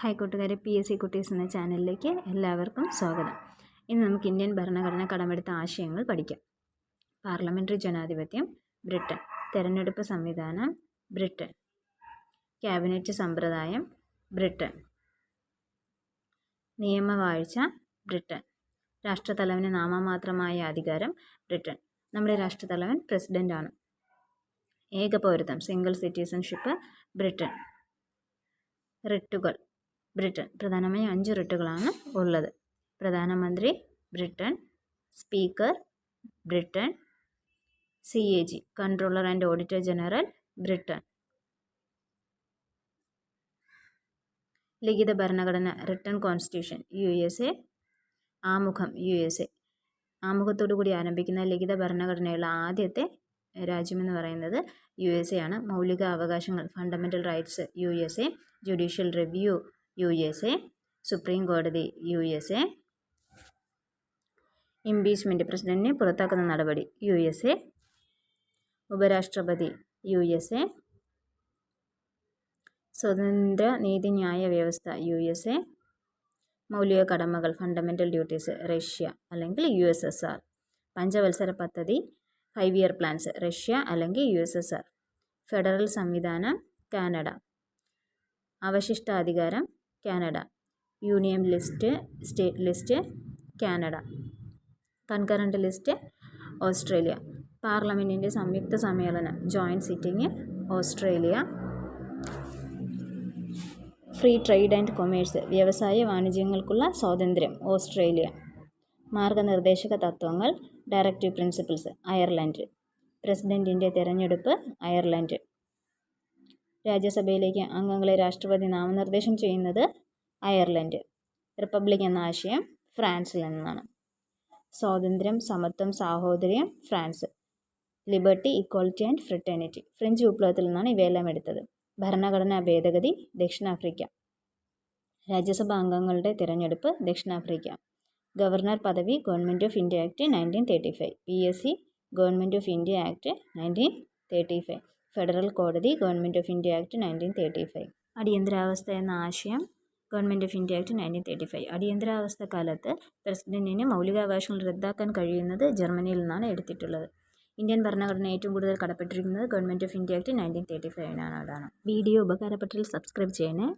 Hi കൂട്ടുകാരെ P S C കുട്ടീസ് എന്ന ചാനലിലേക്ക് എല്ലാവർക്കും സ്വാഗതം. ഇന്ന് നമുക്ക് ഇന്ത്യൻ ഭരണഘടന കടമെടുത്ത ആശയങ്ങൾ പഠിക്കാം. പാർലമെന്ററി ജനാധിപത്യം ബ്രിട്ടൻ. തെരഞ്ഞെടുപ്പ് സംവിധാനം ബ്രിട്ടൻ. ക്യാബിനറ്റ് സമ്പ്രദായം ബ്രിട്ടൻ. നിയമവാഴ്ച ബ്രിട്ടൻ. രാഷ്ട്രതലവന് നാമമാത്രമായ അധികാരം ബ്രിട്ടൻ. നമ്മുടെ രാഷ്ട്രതലവൻ പ്രസിഡന്റാണ് ഏകപൗരത്വം സിംഗിൾ സിറ്റിസൺഷിപ്പ് ബ്രിട്ടൻ. റിട്ടുകൾ. ബ്രിട്ടൻ. പ്രധാനമായും അഞ്ച് റിട്ടുകളാണ് ഉള്ളത്. പ്രധാനമന്ത്രി Britain. Speaker Britain. C A G comptroller and auditor general Britain. ലിഖിത ഭരണഘടന written constitution U S A. ആമുഖം യു എസ് എ. ആമുഖത്തോടു കൂടി ആരംഭിക്കുന്ന ലിഖിത ഭരണഘടനയുള്ള ആദ്യത്തെ രാജ്യമെന്ന് പറയുന്നത് യു എസ് എ ആണ്. മൗലിക അവകാശങ്ങൾ fundamental rights U S A. Judicial review U S A supreme കോടതി യു എസ് എ ഇംപീച്ച്മെന്റ് പ്രസിഡന്റിനെ പുറത്താക്കുന്ന നടപടി യു എസ് എ ഉപരാഷ്ട്രപതി യു എസ് എ സ്വതന്ത്ര നീതിന്യായ വ്യവസ്ഥ യു എസ് എ മൗലിക കടമകൾ ഫണ്ടമെന്റൽ ഡ്യൂട്ടീസ് റഷ്യ അല്ലെങ്കിൽ യു എസ് എസ് ആർ പഞ്ചവത്സര പദ്ധതി ഫൈവ് ഇയർ പ്ലാൻസ് റഷ്യ അല്ലെങ്കിൽ U S S R federal സംവിധാനം Canada അവശിഷ്ടാധികാരം Canada. Union list state list Canada. Concurrent list Australia. പാർലമെന്റിന്റെ സംയുക്ത സമ്മേളനം joint sitting Australia. Free trade and commerce വ്യവസായ വാണിജ്യങ്ങൾക്കുള്ള സ്വാതന്ത്ര്യം ഓസ്ട്രേലിയ. മാർഗനിർദ്ദേശക തത്വങ്ങൾ ഡയറക്റ്റീവ് പ്രിൻസിപ്പിൾസ് അയർലൻഡ്. പ്രസിഡന്റിന്റെ തിരഞ്ഞെടുപ്പ് അയർലൻഡ്. രാജ്യസഭയിലേക്ക് അംഗങ്ങളെ രാഷ്ട്രപതി നാമനിർദ്ദേശം ചെയ്യുന്നത് അയർലൻഡ് റിപ്പബ്ലിക് എന്ന ആശയം ഫ്രാൻസിൽ നിന്നാണ്. സ്വാതന്ത്ര്യം സമത്വം സാഹോദര്യം France. Liberty equality and fraternity French വിപ്ലവത്തിൽ നിന്നാണ് ഇവയെല്ലാം എടുത്തത്. ഭരണഘടനാ ഭേദഗതി ദക്ഷിണാഫ്രിക്ക. രാജ്യസഭാ അംഗങ്ങളുടെ തിരഞ്ഞെടുപ്പ് ദക്ഷിണാഫ്രിക്ക. ഗവർണർ പദവി government of India act nineteen thirty five. P S C government of India act nineteen thirty five. Federal കോടതി government of India act nineteen thirty five. അടിയന്തരാവസ്ഥ എന്ന ആശയം government of India act nineteen thirty five. അടിയന്തരാവസ്ഥ കാലത്ത് പ്രസിഡന്റിന് മൗലികാവകാശങ്ങൾ റദ്ദാക്കാൻ കഴിയുന്നത് ജർമ്മനിയിൽ നിന്നാണ് എടുത്തിട്ടുള്ളത്. ഇന്ത്യൻ ഭരണഘടന ഏറ്റവും കൂടുതൽ കടപ്പെട്ടിരിക്കുന്നത് government of India act nineteen thirty ഫൈവിനാണ്. Video ഉപകാരപ്പെട്ടാൽ സബ്സ്ക്രൈബ് ചെയ്യണേ.